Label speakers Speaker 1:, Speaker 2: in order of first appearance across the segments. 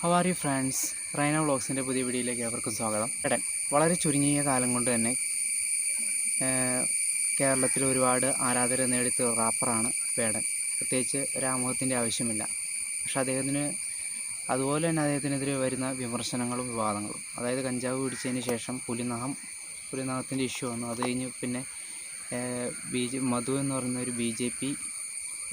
Speaker 1: How are you friends Raina വ്ളോഗ്സിന്റെ പുതിയ വീഡിയോയിലേക്ക് അവർക്കും സ്വാഗതം. എടൻ വളരെ ചുരുങ്ങിയ കാലം കൊണ്ട് തന്നെ കേരളത്തിൽ ഒരുപാട് ആരാധകരെ നേടിയ റാപ്പറാണ് വേടൻ. പ്രത്യേകിച്ച് രാമോഹത്തിന്റെ ആവശ്യമില്ല. പക്ഷേ അദ്ദേഹത്തിന് അതുപോലെ തന്നെ അദ്ദേഹത്തിനെതിരെ വരുന്ന വിമർശനങ്ങളും വിവാദങ്ങളും. അതായത് കഞ്ചാവ് പിടിച്ചതിന് ശേഷം പുലിനഹം പുലിനഹത്തിന്റെ ഇഷ്യൂ വന്നു. അത് കഴിഞ്ഞ് പിന്നെ ബി ജെ മധു എന്ന് പറയുന്ന ഒരു ബി ജെ പി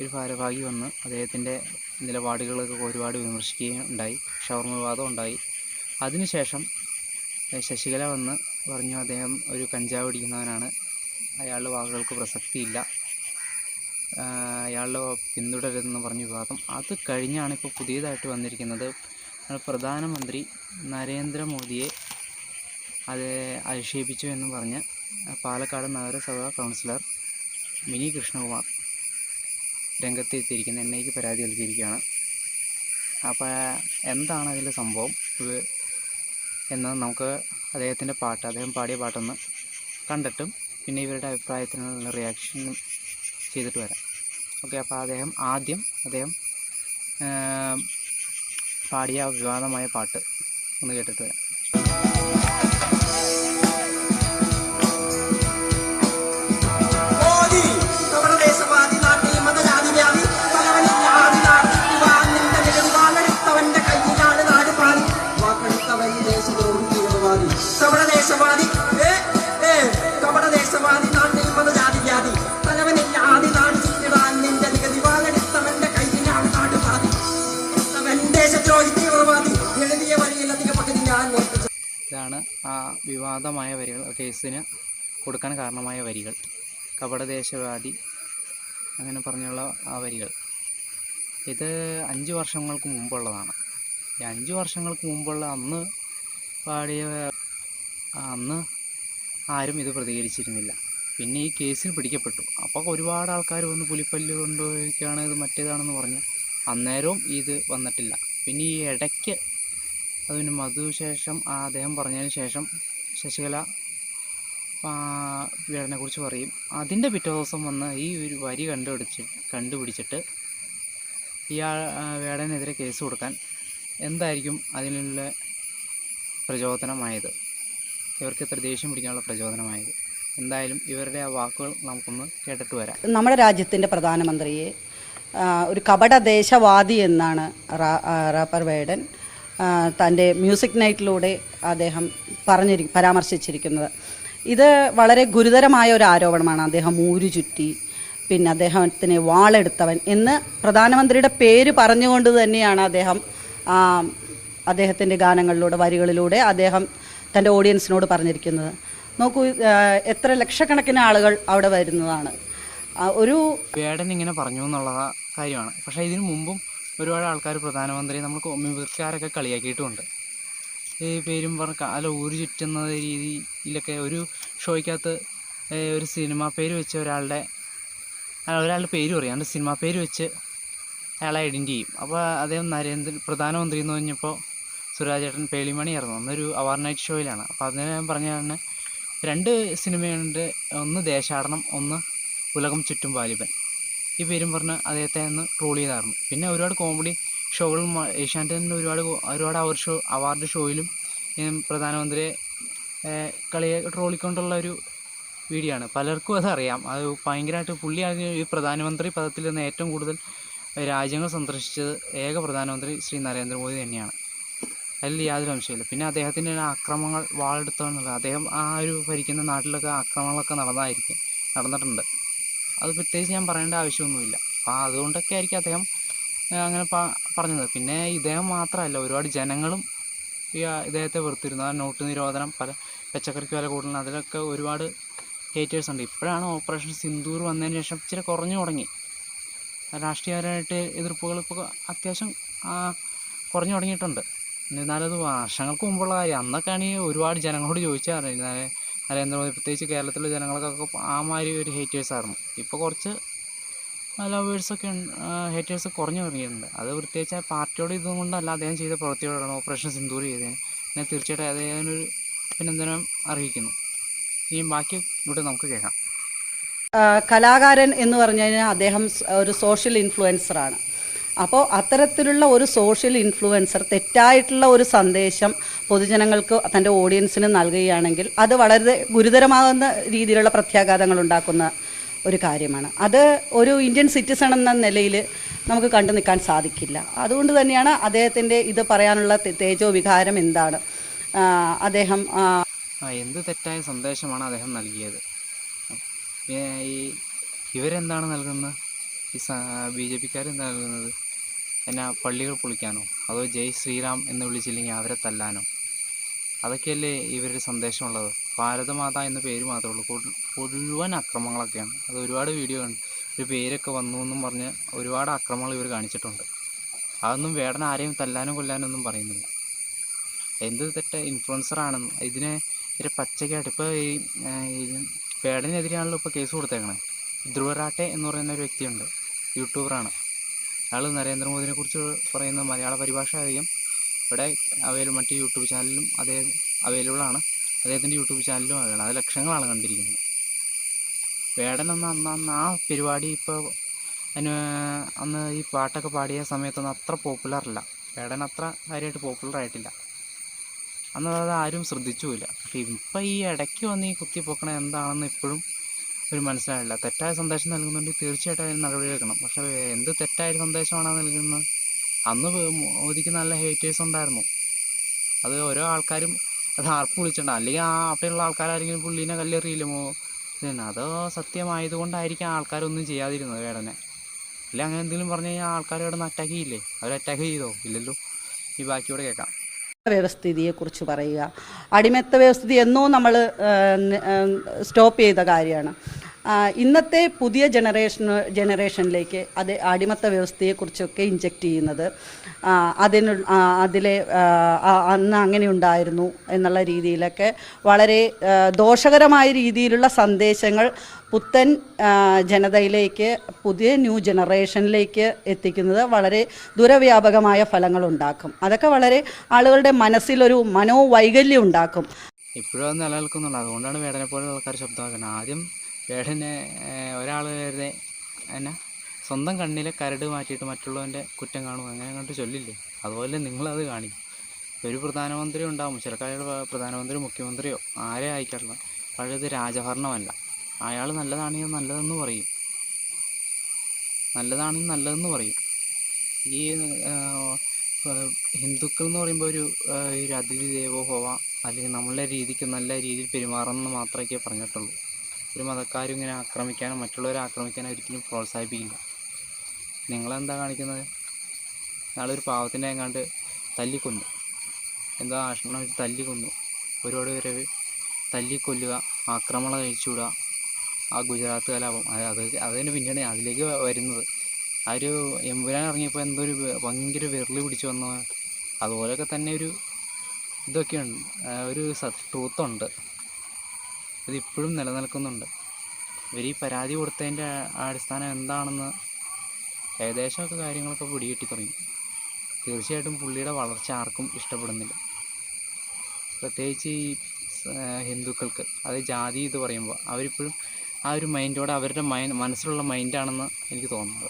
Speaker 1: ഒരു ഭാരവാഹി വന്ന് അദ്ദേഹത്തിന്റെ നിലപാടുകളൊക്കെ ഒരുപാട് വിമർശിക്കുകയും ഉണ്ടായി ഷവർമ വിവാദം ഉണ്ടായി. അതിനുശേഷം ശശികല വന്ന് പറഞ്ഞു അദ്ദേഹം ഒരു കഞ്ചാവ് അടിക്കുന്നവനാണ് അയാളുടെ വാക്കുകൾക്ക് പ്രസക്തിയില്ല. അയാളുടെ പിന്തുടരുതെന്ന് പറഞ്ഞ വിവാദം. അത് കഴിഞ്ഞാണ് ഇപ്പോൾ പുതിയതായിട്ട് വന്നിരിക്കുന്നത്. പ്രധാനമന്ത്രി നരേന്ദ്രമോദിയെ അത് അധിക്ഷേപിച്ചു എന്ന് പറഞ്ഞ് പാലക്കാട് നഗരസഭാ കൗൺസിലർ മിനി കൃഷ്ണകുമാർ രംഗത്ത് എത്തിയിരിക്കുന്നത് എന്നേക്ക് പരാതി നൽകിയിരിക്കുകയാണ്. അപ്പോൾ എന്താണ് അതിന്റെ സംഭവം? ഇത് എന്ന് നമുക്ക് അദ്ദേഹത്തിന്റെ പാട്ട് അദ്ദേഹം പാടിയ പാട്ടൊന്ന് കണ്ടിട്ടും പിന്നെ ഇവരുടെ അഭിപ്രായത്തിനുള്ള റിയാക്ഷൻ ചെയ്തിട്ട് വരാം. ഓക്കെ അപ്പോൾ അദ്ദേഹം ആദ്യം അദ്ദേഹം പാടിയ വിവാദമായ പാട്ട് ഒന്ന് കേട്ടിട്ട് വരാം. ഇതാണ് ആ വിവാദമായ വരികൾ കേസിന് കൊടുക്കാൻ കാരണമായ വരികൾ. കപടദേശവാദി അങ്ങനെ പറഞ്ഞുള്ള ആ വരികൾ. ഇത് അഞ്ച് വർഷങ്ങൾക്ക് മുമ്പുള്ളതാണ്. ഈ അഞ്ച് വർഷങ്ങൾക്ക് മുമ്പുള്ള അന്ന് പാടിയ അന്ന് ആരും ഇത് പ്രതികരിച്ചിരുന്നില്ല. പിന്നെ ഈ കേസിൽ പിടിക്കപ്പെട്ടു. അപ്പോൾ ഒരുപാട് ആൾക്കാർ വന്ന് പുലിപ്പല്ല് കൊണ്ടുപോയിക്കാണ് ഇത് മറ്റേതാണെന്ന് പറഞ്ഞ് അന്നേരവും ഇത് വന്നിട്ടില്ല. പിന്നെ ഈ ഇടയ്ക്ക് അതിന് മധു ശേഷം ആ അദ്ദേഹം പറഞ്ഞതിന് ശേഷം ശശികല വേടനെ കുറിച്ച് പറയും. അതിന്റെ പിറ്റേ ദിവസം വന്ന് ഈ ഒരു വരി കണ്ടുപിടിച്ച് കണ്ടുപിടിച്ചിട്ട് ഇയാൾ വേടനെതിരെ കേസ് കൊടുക്കാൻ എന്തായിരിക്കും അതിനുള്ള പ്രചോദനമായത്? ഇവർക്ക് ഇത്ര ദേഷ്യം പിടിക്കാനുള്ള പ്രചോദനമായത്? എന്തായാലും ഇവരുടെ ആ വാക്കുകൾ നമുക്കൊന്ന് കേട്ടിട്ട് വരാം.
Speaker 2: നമ്മുടെ രാജ്യത്തിന്റെ പ്രധാനമന്ത്രിയെ ഒരു കപട ദേശവാദി എന്നാണ് റാപ്പർ വേഡൻ ആ, തന്റെ മ്യൂസിക് നൈറ്റിലൂടെ അദ്ദേഹം പറഞ്ഞിരി പരാമർശിച്ചിരിക്കുന്നത്. ഇത് വളരെ ഗുരുതരമായ ഒരു ആരോപണമാണ്. അദ്ദേഹം ഊരു ചുറ്റി പിന്നെ അദ്ദേഹത്തിന് വാളെടുത്തവൻ എന്ന് പ്രധാനമന്ത്രിയുടെ പേര് പറഞ്ഞുകൊണ്ട് തന്നെയാണ് അദ്ദേഹം അദ്ദേഹത്തിന്റെ ഗാനങ്ങളിലൂടെ വരികളിലൂടെ അദ്ദേഹം തന്റെ ഓഡിയൻസിനോട് പറഞ്ഞിരിക്കുന്നത്. നോക്കൂ എത്ര ലക്ഷക്കണക്കിന് ആളുകൾ അവിടെ വരുന്നതാണ്. ഒരു
Speaker 1: വേടൻ ഇങ്ങനെ പറഞ്ഞു എന്നുള്ള കാര്യമാണ്. പക്ഷേ ഇതിനു മുമ്പും ഒരുപാട് ആൾക്കാർ പ്രധാനമന്ത്രി നമ്മൾ മിമിക്രിക്കാരൊക്കെ കളിയാക്കിയിട്ടുമുണ്ട് ഈ പേരും പറഞ്ഞ കാല ഊരി ചുറ്റുന്ന രീതിയിലൊക്കെ ഒരു ഷോയ്ക്കകത്ത് ഒരു സിനിമ പേര് വെച്ച് ഒരാളുടെ ഒരാളുടെ പേര് പറയും. അതിന്റെ സിനിമ പേര് വെച്ച് അയാളെ ഐഡന്റി ചെയ്യും. അപ്പോൾ അദ്ദേഹം നരേന്ദ്ര പ്രധാനമന്ത്രി എന്ന് പറഞ്ഞപ്പോൾ സുരാജേട്ടൻ പേളിമണിയായിരുന്നു. അന്നൊരു അവാർഡ് നൈറ്റ് ഷോയിലാണ്. അപ്പോൾ അതിന് ഞാൻ പറഞ്ഞാണ് രണ്ട് സിനിമയുണ്ട്. ഒന്ന് ദേശാടനം ഒന്ന് ഉലകം ചുറ്റും വാലിബൻ. ഈ പേരും പറഞ്ഞ് അദ്ദേഹത്തെ ഒന്ന് ട്രോൾ ചെയ്തായിരുന്നു. പിന്നെ ഒരുപാട് കോമഡി ഷോകളും ഏഷ്യാനെറ്റ് തന്നെ ഒരുപാട് ഒരുപാട് അവർ ഷോ അവാർഡ് ഷോയിലും പ്രധാനമന്ത്രിയെ കളിയെ ട്രോളിക്കൊണ്ടുള്ള ഒരു വീഡിയോ ആണ് പലർക്കും അതറിയാം. അത് ഭയങ്കരമായിട്ട് പുള്ളി അതിന് ഈ പ്രധാനമന്ത്രി പദത്തിൽ നിന്ന് ഏറ്റവും കൂടുതൽ രാജ്യങ്ങൾ സന്ദർശിച്ചത് ഏക പ്രധാനമന്ത്രി ശ്രീ നരേന്ദ്രമോദി തന്നെയാണ്. അതിൽ യാതൊരു സംശയമില്ല പിന്നെ അദ്ദേഹത്തിന്റെ അക്രമങ്ങൾ വാളെടുത്തോന്നുള്ളത് അദ്ദേഹം ആ ഒരു ഭരിക്കുന്ന നാട്ടിലൊക്കെ അക്രമങ്ങളൊക്കെ നടന്നതായിരിക്കും നടന്നിട്ടുണ്ട്. അത് പ്രത്യേകിച്ച് ഞാൻ പറയേണ്ട ആവശ്യമൊന്നുമില്ല. അപ്പോൾ അതുകൊണ്ടൊക്കെ ആയിരിക്കും അദ്ദേഹം അങ്ങനെ പറഞ്ഞത്. പിന്നെ ഇദ്ദേഹം മാത്രമല്ല ഒരുപാട് ജനങ്ങളും ഈ ഇദ്ദേഹത്തെ വെറുത്തിരുന്നു. ആ നോട്ട് നിരോധനം പല പച്ചക്കറിക്ക് വില കൂടുതലാണ് അതിലൊക്കെ ഒരുപാട് ഹേറ്റേഴ്സ് ഉണ്ട്. ഇപ്പോഴാണ് ഓപ്പറേഷൻ സിന്ദൂർ വന്നതിന് ശേഷം ഇച്ചിരി കുറഞ്ഞു തുടങ്ങി. രാഷ്ട്രീയപരമായിട്ട് എതിർപ്പുകൾ ഇപ്പോൾ അത്യാവശ്യം കുറഞ്ഞു തുടങ്ങിയിട്ടുണ്ട്. എന്നിരുന്നാലും അത് വർഷങ്ങൾക്ക് മുമ്പുള്ള കാര്യം. അന്നൊക്കെയാണ് ഈ ഒരുപാട് ജനങ്ങളോട് അറിയുന്നത് നരേന്ദ്രമോദി. പ്രത്യേകിച്ച് കേരളത്തിലെ ജനങ്ങൾക്കൊക്കെ ആ മാതിരി ഒരു ഹേറ്റേഴ്സ് ആയിരുന്നു. ഇപ്പോൾ കുറച്ച് ലവേഴ്സൊക്കെ ഹേറ്റേഴ്സ് കുറഞ്ഞു തുടങ്ങിയിട്ടുണ്ട്. അത് പ്രത്യേകിച്ച് ആ പാർട്ടിയോട് ഇതുകൊണ്ടല്ല അദ്ദേഹം ചെയ്ത പ്രവൃത്തിയോടാണ് ഓപ്പറേഷൻ സിന്ദൂർ ചെയ്തത്. പിന്നെ തീർച്ചയായിട്ടും അദ്ദേഹത്തിനൊരു അഭിനന്ദനം അറിയിക്കുന്നു ഇനി ബാക്കി ഇവിടെ നമുക്ക് കേൾക്കാം.
Speaker 2: കലാകാരൻ എന്ന് പറഞ്ഞു കഴിഞ്ഞാൽ അദ്ദേഹം ഒരു സോഷ്യൽ ഇൻഫ്ലുവൻസറാണ് അപ്പോൾ അത്തരത്തിലുള്ള ഒരു സോഷ്യൽ ഇൻഫ്ലുവൻസർ തെറ്റായിട്ടുള്ള ഒരു സന്ദേശം പൊതുജനങ്ങൾക്ക് തന്റെ ഓഡിയൻസിന് നൽകുകയാണെങ്കിൽ അത് വളരെ ഗുരുതരമാകുന്ന രീതിയിലുള്ള പ്രത്യാഘാതങ്ങൾ ഉണ്ടാക്കുന്ന ഒരു കാര്യമാണ്. അത് ഒരു ഇന്ത്യൻ സിറ്റിസൺ എന്ന നിലയിൽ നമുക്ക് കണ്ടു നിൽക്കാൻ സാധിക്കില്ല. അതുകൊണ്ട് തന്നെയാണ് അദ്ദേഹത്തിന്റെ ഇത് പറയാനുള്ള തേജോ വികാരം എന്താണ്? അദ്ദേഹം
Speaker 1: എന്ത് തെറ്റായ സന്ദേശമാണ് അദ്ദേഹം നൽകിയത്? ഈ ഇവരെന്താണ് നൽകുന്നത്? ഈ ബി ജെ പിക്കാരെന്താ നൽകുന്നത്? എന്നാ പള്ളികൾ പൊളിക്കാനോ അതോ ജയ് ശ്രീറാം എന്ന് വിളിച്ചില്ലെങ്കിൽ അവരെ തല്ലാനോ? അതൊക്കെയല്ലേ ഇവരുടെ സന്ദേശമുള്ളത്. ഭാരതമാത എന്ന പേര് മാത്രമേ ഉള്ളൂ. മുഴുവൻ അക്രമങ്ങളൊക്കെയാണ്. അത് ഒരുപാട് വീഡിയോ കണ്ടു ഒരു പേരൊക്കെ വന്നു എന്നും പറഞ്ഞ് ഒരുപാട് അക്രമങ്ങൾ ഇവർ കാണിച്ചിട്ടുണ്ട്. അതൊന്നും വേടൻ ആരെയും തല്ലാനും കൊല്ലാനും ഒന്നും പറയുന്നില്ല. എന്ത് തെറ്റ? ഇൻഫ്ലുവൻസറാണെന്ന് ഇതിനെ ഇവരെ പച്ചക്കായിട്ട് ഇപ്പോൾ ഈ പേടനെതിരെയാണല്ലോ ഇപ്പോൾ കേസ് കൊടുത്തേക്കണേ. ധ്രുവരാട്ടെ എന്ന് പറയുന്ന ഒരു വ്യക്തിയുണ്ട്. യൂട്യൂബറാണ്. അയാൾ നരേന്ദ്രമോദിനെ കുറിച്ച് പറയുന്ന മലയാള പരിഭാഷ അധികം ഇവിടെ അവൈല മറ്റ് യൂട്യൂബ് ചാനലിലും അതേ അവൈലബിൾ ആണ് അദ്ദേഹത്തിന്റെ യൂട്യൂബ് ചാനലിലും അവൈലബിൾ അത് ലക്ഷങ്ങളാണ് കണ്ടിരിക്കുന്നത്. വേടൻ അന്ന് അന്ന് ആ പരിപാടി ഇപ്പോൾ അതിന് അന്ന് ഈ പാട്ടൊക്കെ പാടിയ സമയത്തൊന്നും അത്ര പോപ്പുലർ അല്ല വേടൻ അത്ര കാര്യമായിട്ട് പോപ്പുലർ ആയിട്ടില്ല. അന്ന് അത് ആരും ശ്രദ്ധിച്ചുമില്ല പക്ഷേ ഇപ്പം ഈ ഇടയ്ക്ക് വന്ന് ഈ കുത്തിപ്പൊക്കണ എന്താണെന്ന് ഇപ്പോഴും ഒരു മനസ്സിലായില്ല. തെറ്റായ സന്ദേശം നൽകുന്നുണ്ടെങ്കിൽ തീർച്ചയായിട്ടും അതിന് നടപടി എടുക്കണം. പക്ഷേ എന്ത് തെറ്റായ സന്ദേശമാണോ നൽകുന്നത്? അന്ന് മോദിക്ക് നല്ല ഹേറ്റേഴ്സ് ഉണ്ടായിരുന്നു. അത് ഓരോ ആൾക്കാരും അത് ആർപ്പ് വിളിച്ചിട്ടുണ്ട്. അല്ലെങ്കിൽ ആ അവിടെയുള്ള ആൾക്കാരാരെങ്കിലും പുള്ളീനെ കല്ലെറിയില്ല മോ? പിന്നെ അത് സത്യമായതുകൊണ്ടായിരിക്കും ആൾക്കാരൊന്നും ചെയ്യാതിരുന്നത് വേടനെ? ഇല്ല അങ്ങനെ എന്തെങ്കിലും പറഞ്ഞു കഴിഞ്ഞാൽ ആൾക്കാർ ഇവിടെ നിന്ന് അറ്റാക്ക് ചെയ്യില്ലേ? അവർ അറ്റാക്ക് ചെയ്തോ? ഇല്ലല്ലോ. ഈ ബാക്കിയോടെ കേൾക്കാം.
Speaker 2: വ്യവസ്ഥിതിയെക്കുറിച്ച് പറയുക. അടിമത്ത വ്യവസ്ഥിതി എന്നോ നമ്മൾ സ്റ്റോപ്പ് ചെയ്ത കാര്യമാണ്. ഇന്നത്തെ പുതിയ ജനറേഷൻ ജനറേഷനിലേക്ക് അത് അടിമത്ത വ്യവസ്ഥയെക്കുറിച്ചൊക്കെ ഇഞ്ചെക്റ്റ് ചെയ്യുന്നത്. അതിന് അതിലെ അന്ന് അങ്ങനെ ഉണ്ടായിരുന്നു എന്നുള്ള രീതിയിലൊക്കെ വളരെ ദോഷകരമായ രീതിയിലുള്ള സന്ദേശങ്ങൾ പുത്തൻ ജനതയിലേക്ക് പുതിയ ന്യൂ ജനറേഷനിലേക്ക് എത്തിക്കുന്നത് വളരെ ദുരവ്യാപകമായ ഫലങ്ങൾ ഉണ്ടാക്കും അതൊക്കെ വളരെ ആളുകളുടെ മനസ്സിലൊരു മനോവൈകല്യം ഉണ്ടാക്കും.
Speaker 1: ഇപ്പോഴും അത് നിലനിൽക്കുന്നുണ്ട്. അതുകൊണ്ടാണ് വേദന പോലുള്ള ആൾക്കാർ ശബ്ദമാക്കുന്നത്. ആദ്യം വേടനെ ഒരാൾ വെറുതെ എന്നാ സ്വന്തം കണ്ണിലെ കരട് മാറ്റിയിട്ട് മറ്റുള്ളവന്റെ കുറ്റം കാണും അങ്ങനെ കണ്ട് ചൊല്ലില്ലേ? അതുപോലെ നിങ്ങളത് കാണിക്കും. ഒരു പ്രധാനമന്ത്രി ഉണ്ടാവും. ചിലക്കാരുടെ പ്രധാനമന്ത്രി മുഖ്യമന്ത്രിയോ ആരെ ആയിക്കോട്ടെ പഴയത് രാജഭരണമല്ല. അയാൾ നല്ലതാണെങ്കിൽ നല്ലതെന്ന് പറയും. നല്ലതാണെങ്കിൽ നല്ലതെന്ന് പറയും. ഈ ഹിന്ദുക്കൾ എന്ന് പറയുമ്പോൾ ഒരു ഒരു അതിഥി ദേവോ ഭവ അല്ലെങ്കിൽ നമ്മളുടെ രീതിക്ക് നല്ല രീതിയിൽ പെരുമാറണം എന്ന് മാത്രമേ പറഞ്ഞിട്ടുള്ളൂ. ഒരു മതക്കാരും ഇങ്ങനെ ആക്രമിക്കാനോ മറ്റുള്ളവരെ ആക്രമിക്കാനോ ഒരിക്കലും പ്രോത്സാഹിപ്പിക്കില്ല. നിങ്ങളെന്താ കാണിക്കുന്നത്? നാളൊരു പാവത്തിനെ എങ്ങാണ്ട് തല്ലിക്കൊന്നു എന്താ ആഷണം വെച്ച് തല്ലിക്കൊന്നു. ഒരുപാട് പേരെ തല്ലിക്കൊല്ലുക ആക്രമണം കഴിച്ചുവിടുക ആ ഗുജറാത്ത് കലാപം അത് അത് അതിന് പിന്നീട് അതിലേക്ക് വരുന്നത്. ആ ഒരു എമ്പുരാൻ ഇറങ്ങിയപ്പോൾ എന്തോ ഒരു ഭയങ്കര വിരളി പിടിച്ചു വന്ന അതുപോലെയൊക്കെ തന്നെ ഒരു ഇതൊക്കെയുണ്ട്. ഒരു ഒരു ട്രൂത്തുണ്ട്. ഇത് ഇപ്പോഴും നിലനിൽക്കുന്നുണ്ട്. ഇവർ ഈ പരാതി കൊടുത്തതിന്റെ അടിസ്ഥാനം എന്താണെന്ന് ഏകദേശമൊക്കെ കാര്യങ്ങളൊക്കെ പിടികിട്ടി തുടങ്ങി. തീർച്ചയായിട്ടും പുള്ളിയുടെ വളർച്ച ആർക്കും ഇഷ്ടപ്പെടുന്നില്ല. പ്രത്യേകിച്ച് ഈ ഹിന്ദുക്കൾക്ക് അത് ജാതി ഇത് പറയുമ്പോൾ അവരിപ്പോഴും ആ ഒരു മൈൻഡോടെ അവരുടെ മൈൻഡ് മനസ്സിലുള്ള മൈൻഡാണെന്ന് എനിക്ക് തോന്നുന്നത്.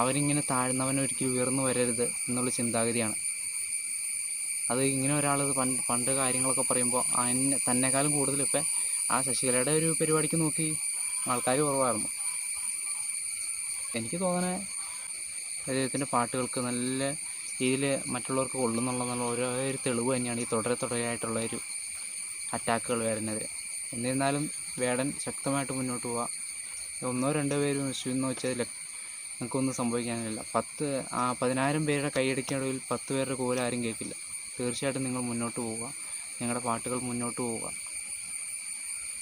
Speaker 1: അവരിങ്ങനെ താഴ്ന്നവൻ ഒരിക്കലും ഉയർന്നു വരരുത് എന്നുള്ള ചിന്താഗതിയാണ്. അത് ഇങ്ങനെ ഒരാൾ പണ്ട് പണ്ട് കാര്യങ്ങളൊക്കെ പറയുമ്പോൾ അതിന് തന്നെക്കാളും കൂടുതൽ ആ ശശികലയുടെ ഒരു പരിപാടിക്ക് നോക്കി ആൾക്കാർ കുറവായിരുന്നു. എനിക്ക് തോന്നണേ അദ്ദേഹത്തിന്റെ പാട്ടുകൾക്ക് നല്ല രീതിയിൽ മറ്റുള്ളവർക്ക് കൊള്ളുന്നുള്ള ഓരോ ഒരു തെളിവ് തന്നെയാണ് ഈ തുടരെ തുടരെയായിട്ടുള്ള ഒരു അറ്റാക്കുകൾ വരുന്നത്. എന്നിരുന്നാലും വേടൻ ശക്തമായിട്ട് മുന്നോട്ട് പോവാം. ഒന്നോ രണ്ടോ പേര് എന്ന് വെച്ചാൽ നമുക്കൊന്നും സംഭവിക്കാനില്ല. പത്ത് ആ പതിനായിരം പേരുടെ കൈയടിക്കണതിൽ പത്ത് പേരുടെ കോലാരും കേൾക്കില്ല. തീർച്ചയായിട്ടും നിങ്ങൾ മുന്നോട്ട് പോവുക. നിങ്ങളുടെ പാട്ടുകൾ മുന്നോട്ട് പോവുക.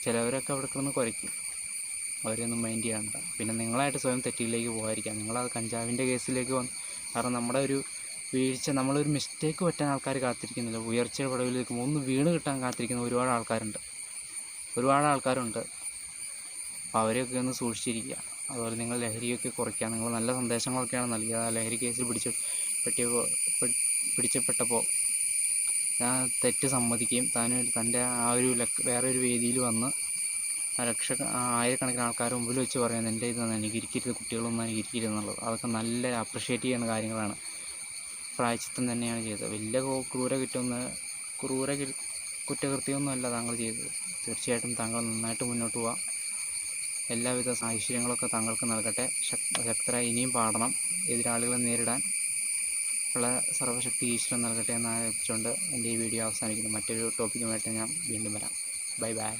Speaker 1: ചിലവരൊക്കെ അവിടെ കിടന്ന് കുരയ്ക്കും. അവരെയൊന്നും മൈൻഡ് ചെയ്യാണ്ട പിന്നെ നിങ്ങളായിട്ട് സ്വയം തെറ്റിയിലേക്ക് പോകാതിരിക്കുക. നിങ്ങളത് കഞ്ചാവിന്റെ കേസിലേക്ക് വന്ന് കാരണം നമ്മുടെ ഒരു വീഴ്ച നമ്മളൊരു മിസ്റ്റേക്ക് പറ്റാൻ ആൾക്കാർ കാത്തിരിക്കുന്നില്ല. ഉയർച്ചയുടെ പടവിലേക്ക് ഒന്ന് വീണ് കിട്ടാൻ കാത്തിരിക്കുന്ന ഒരുപാട് ആൾക്കാരുണ്ട്. ഒരുപാട് ആൾക്കാരുണ്ട്. അപ്പോൾ അവരെയൊക്കെ ഒന്ന് സൂക്ഷിച്ചിരിക്കുക. അതുപോലെ നിങ്ങൾ ലഹരിയൊക്കെ കുറയ്ക്കുക. നിങ്ങൾ നല്ല സന്ദേശങ്ങളൊക്കെയാണ് നൽകിയത്. ആ ലഹരി കേസിൽ പിടിച്ച പെട്ടിയപ്പോൾ പിടിച്ചപ്പെട്ടപ്പോൾ ഞാൻ തെറ്റ് സമ്മതിക്കുകയും താൻ തന്റെ ആ ഒരു വേറെ ഒരു വേദിയിൽ വന്ന് ലക്ഷ ആയിരക്കണക്കിന് ആൾക്കാർ മുമ്പിൽ വെച്ച് പറയുന്നത് എന്റെ ഇതൊന്നും എനിക്ക് ഇരിക്കരുത് കുട്ടികളൊന്നും അനുകരിക്കരുത് എന്നുള്ളത്. അതൊക്കെ നല്ല അപ്രിഷ്യേറ്റ് ചെയ്യുന്ന കാര്യങ്ങളാണ്. പ്രായച്ചിത്തം തന്നെയാണ് ചെയ്തത്. വലിയ ക്രൂ- ക്രൂര കിട്ടുന്ന ക്രൂര കുറ്റകൃത്യമൊന്നുമല്ല താങ്കൾ ചെയ്തത്. തീർച്ചയായിട്ടും താങ്കൾ നന്നായിട്ട് മുന്നോട്ട് പോവാം. എല്ലാവിധ ഐശ്വര്യങ്ങളൊക്കെ താങ്കൾക്ക് നൽകട്ടെ. ശക്- ശക്തരായി ഇനിയും പാടണം. എതിരാളികളെ നേരിടാൻ. ഉള്ള സർവശക്തി ഈശ്വരൻ നൽകട്ടെ എന്ന് ആഗ്രഹിച്ചുകൊണ്ട് എന്റെ ഈ വീഡിയോ അവസാനിക്കുന്നു. മറ്റൊരു ടോപ്പിക്കുമായിട്ട് ഞാൻ വീണ്ടും വരാം. Bye bye